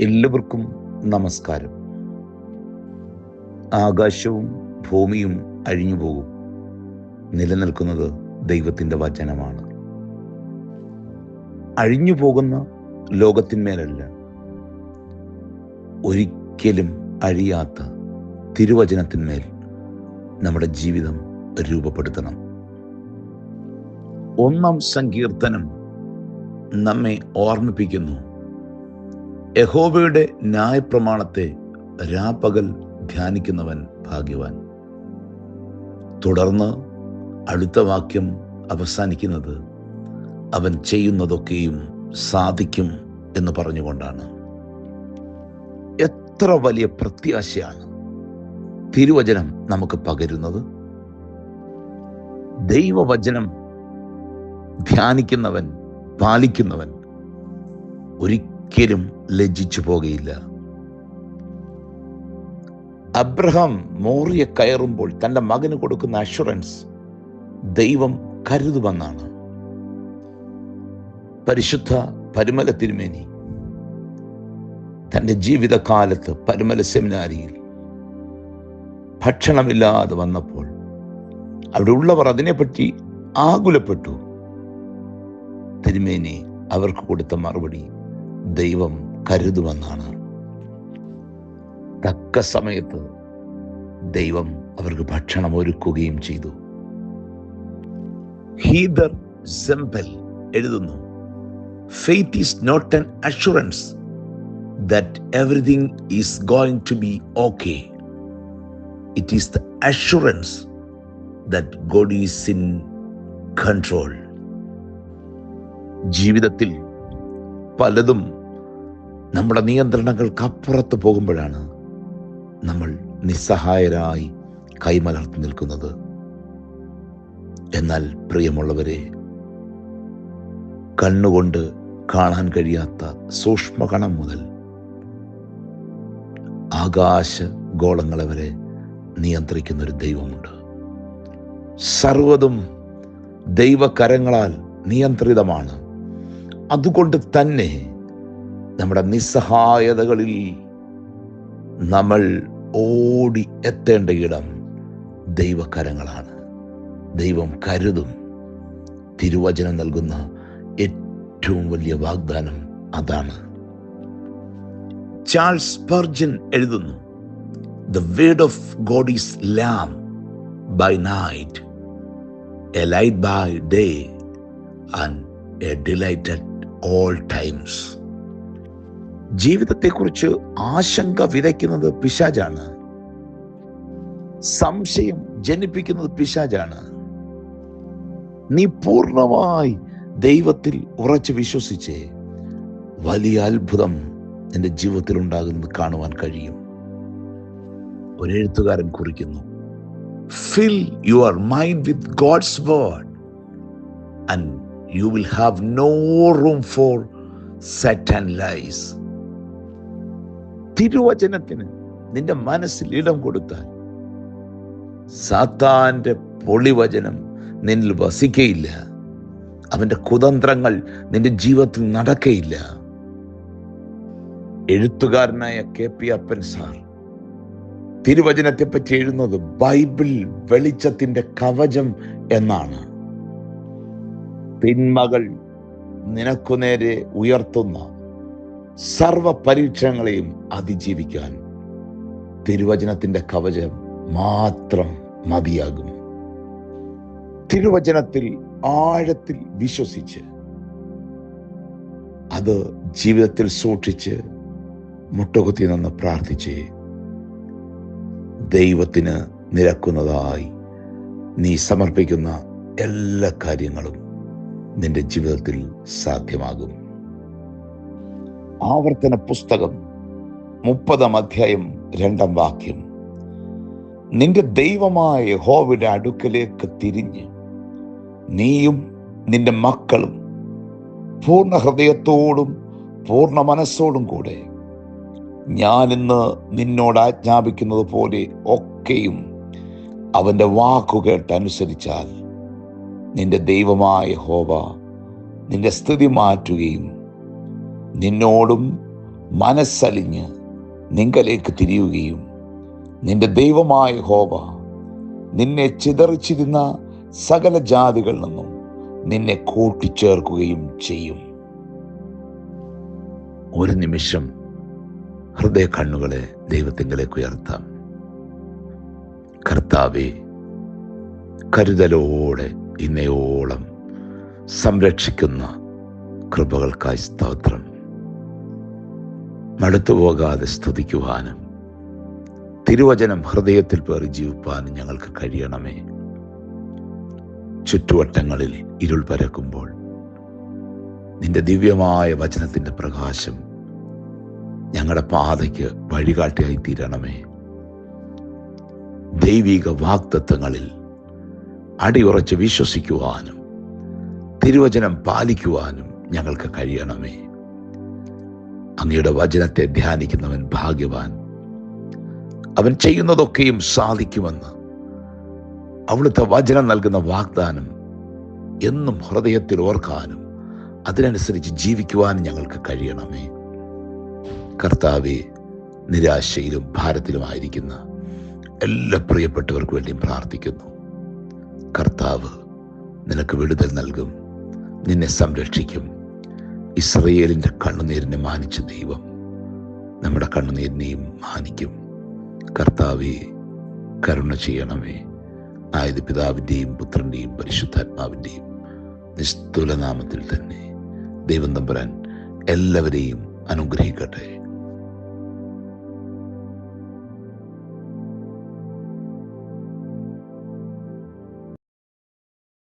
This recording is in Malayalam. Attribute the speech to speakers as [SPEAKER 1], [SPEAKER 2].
[SPEAKER 1] എല്ലാവർക്കും നമസ്കാരം. ആകാശവും ഭൂമിയും അഴിഞ്ഞു പോകും. നിലനിൽക്കുന്നത് ദൈവത്തിന്റെ വചനമാണ്. അഴിഞ്ഞു പോകുന്ന ലോകത്തിന്മേലല്ല. ഒരിക്കലും അഴിയാത്ത തിരുവചനത്തിന്മേൽ നമ്മുടെ ജീവിതം രൂപപ്പെടുത്തണം. ഒന്നാം സങ്കീർത്തനം നമ്മെ ഓർമ്മിപ്പിക്കുന്നു. യഹോവയുടെ ന്യായപ്രമാണത്തെ രാപ്പകൽ ധ്യാനിക്കുന്നവൻ ഭാഗ്യവാൻ. തുടർന്ന് അടുത്ത വാക്യം അവസാനിക്കുന്നത് അവൻ ചെയ്യുന്നതൊക്കെയും സാധിക്കും എന്ന് പറഞ്ഞുകൊണ്ടാണ്. എത്ര വലിയ പ്രത്യാശയാണ് തിരുവചനം നമുക്ക് പകരുന്നത്. ദൈവവചനം ധ്യാനിക്കുന്നവൻ പാലിക്കുന്നവൻ ഒരിക്കലും ലജ്ജിച്ചു പോകുകയില്ല അബ്രഹാം മോറിയ കയറുമ്പോൾ തന്റെ മകന് കൊടുക്കുന്ന അഷുറൻസ് ദൈവം കരുതുമെന്നാണ്. പരിശുദ്ധ പരിമല തിരുമേനി തന്റെ ജീവിതകാലത്ത് പരിമല സെമിനാരിയിൽ ഭക്ഷണമില്ലാതെ വന്നപ്പോൾ അവിടെ ഉള്ളവർ അതിനെപ്പറ്റി ആകുലപ്പെട്ടു. തിരുമേനി അവർക്ക് കൊടുത്ത മറുപടി ദൈവം കരുതുമെന്നാണ്. തക്ക സമയത്ത് ദൈവം അവർക്ക് ഭക്ഷണം ഒരുക്കുകയും ചെയ്തു. ഹീദർ സെമ്പൽ എഴുതുന്നു faith is not an assurance that everything is going to be okay it is the assurance that God is in control ജീവിതത്തിൽ പലതും നമ്മുടെ നിയന്ത്രണങ്ങൾക്കപ്പുറത്ത് പോകുമ്പോഴാണ് നമ്മൾ നിസ്സഹായരായി കൈമലർത്തി നിൽക്കുന്നത്. എന്നാൽ പ്രിയമുള്ളവരെ കണ്ണുകൊണ്ട് കാണാൻ കഴിയാത്ത സൂക്ഷ്മകണം മുതൽ ആകാശ ഗോളങ്ങളെ വരെ നിയന്ത്രിക്കുന്ന ഒരു ദൈവമുണ്ട്. സർവതും ദൈവകരങ്ങളാൽ നിയന്ത്രിതമാണ്. അതുകൊണ്ട് തന്നെ നമ്മുടെ നിസ്സഹായതകളിൽ നമ്മൾ ഓടി എത്തേണ്ട ഇടം ദൈവകരങ്ങളാണ്. ദൈവം കരുതും. തിരുവചനം നൽകുന്ന ഏറ്റവും വലിയ വാഗ്ദാനം അതാണ്. ചാൾസ് പർജൻ എഴുതുന്നു the word of God is lamp by night a light by day and a delight at all times ജീവിതത്തെക്കുറിച്ച് ആശങ്ക വിതയ്ക്കുന്നത് പിശാജാണ് സംശയം ജനിപ്പിക്കുന്നത് പിശാജാണ് നീ പൂർണമായി ദൈവത്തിൽ ഉറച്ചു വിശ്വസിച്ച് വലിയ അത്ഭുതം നിന്റെ ജീവിതത്തിൽ ഉണ്ടാകുന്നത് കാണുവാൻ കഴിയും. ഒരു എഴുത്തുകാരൻ കുറിക്കുന്നു fill your mind with God's word and you will have no room for Satan's lies തിരുവചനത്തിന് നിന്റെ മനസ്സിൽ ഇടം കൊടുത്താൽ സാത്താന്റെ പൊളിവചനം നിന്നിൽ വസിക്കയില്ല. അവന്റെ കുതന്ത്രങ്ങൾ നിന്റെ ജീവിതത്തിൽ നടക്കയില്ല. എഴുത്തുകാരനായ കെ പി അപ്പൻ സാർ തിരുവചനത്തെ പറ്റി എഴുതുന്നത് ബൈബിൾ വെളിച്ചത്തിന്റെ കവചം എന്നാണ്. തിന്മകൾ നിനക്കു നേരെ ഉയർത്തുന്ന സർവ പരീക്ഷണങ്ങളെയും അതിജീവിക്കാൻ തിരുവചനത്തിന്റെ കവചം മാത്രം മതിയാകും. തിരുവചനത്തിൽ ആഴത്തിൽ വിശ്വസിച്ച് അത് ജീവിതത്തിൽ സൂക്ഷിച്ച് മുട്ടുകുത്തി നിന്ന് പ്രാർത്ഥിച്ച് ദൈവത്തിന് നിരക്കുന്നതായി നീ സമർപ്പിക്കുന്ന എല്ലാ കാര്യങ്ങളും നിന്റെ ജീവിതത്തിൽ സാധ്യമാകും. ആവർത്തന പുസ്തകം മുപ്പതാം അധ്യായം രണ്ടാം വാക്യം. നിന്റെ ദൈവമായ ഹോവിടെ അടുക്കലേക്ക് തിരിഞ്ഞ് നീയും നിന്റെ മക്കളും പൂർണ ഹൃദയത്തോടും പൂർണ മനസ്സോടും കൂടെ ഞാൻ ഇന്ന് നിന്നോട് ആജ്ഞാപിക്കുന്നത് പോലെ ഒക്കെയും അവന്റെ വാക്കുകേട്ട് അനുസരിച്ചാൽ നിന്റെ ദൈവമായ ഹോവ നിന്റെ സ്ഥിതി മാറ്റുകയും നിന്നോടും മനസ്സലിഞ്ഞ് നിങ്കലേക്ക് തിരിയുകയും നിന്റെ ദൈവമായ ഹോവ നിന്നെ ചിതറിച്ചിരുന്ന സകല ജാതികളിൽ നിന്നും നിന്നെ കൂട്ടിച്ചേർക്കുകയും ചെയ്യും. ഒരു നിമിഷം ഹൃദയ കണ്ണുകളെ ദൈവത്തിങ്കിലേക്ക് ഉയർത്താം. കർത്താവെ കരുതലോടെ ഇന്നയോളം സംരക്ഷിക്കുന്ന കൃപകൾക്കായി സ്തോത്രം. മടുത്തുപോകാതെ സ്തുതിക്കുവാനും തിരുവചനം ഹൃദയത്തിൽ പേറി ജീവിപ്പാനും ഞങ്ങൾക്ക് കഴിയണമേ. ചുറ്റുവട്ടങ്ങളിൽ ഇരുൾ പരക്കുമ്പോൾ നിന്റെ ദിവ്യമായ വചനത്തിന്റെ പ്രകാശം ഞങ്ങളുടെ പാതയ്ക്ക് വഴികാട്ടിയായി തീരണമേ. ദൈവിക വാക്തത്വങ്ങളിൽ അടിയുറച്ച് വിശ്വസിക്കുവാനും തിരുവചനം പാലിക്കുവാനും ഞങ്ങൾക്ക് കഴിയണമേ. അങ്ങയുടെ വചനത്തെ ധ്യാനിക്കുന്നവൻ ഭാഗ്യവാൻ. അവൻ ചെയ്യുന്നതൊക്കെയും സാധിക്കുമെന്ന് അവിടുത്തെ വചനം നൽകുന്ന വാഗ്ദാനം എന്നും ഹൃദയത്തിൽ ഓർക്കാനും അതിനനുസരിച്ച് ജീവിക്കുവാനും ഞങ്ങൾക്ക് കഴിയണമേ. കർത്താവെ നിരാശയിലും ഭാരത്തിലുമായിരിക്കുന്ന എല്ലാ പ്രിയപ്പെട്ടവർക്കു വേണ്ടിയും പ്രാർത്ഥിക്കുന്നു. കർത്താവ് നിനക്ക് വിടുതൽ നൽകും നിന്നെ സംരക്ഷിക്കും. ഇസ്രയേലിന്റെ കണ്ണുനീരിനെ മാനിച്ച ദൈവം നമ്മുടെ കണ്ണുനീരിനെയും മാനിക്കും. കർത്താവെ കരുണ ചെയ്യണമേ. ആയത് പിതാവിന്റെയും പുത്രന്റെയും പരിശുദ്ധാത്മാവിന്റെയും നിസ്തുലനാമത്തിൽ തന്നെ ദൈവം തമ്പുരാൻ എല്ലാവരെയും അനുഗ്രഹിക്കട്ടെ.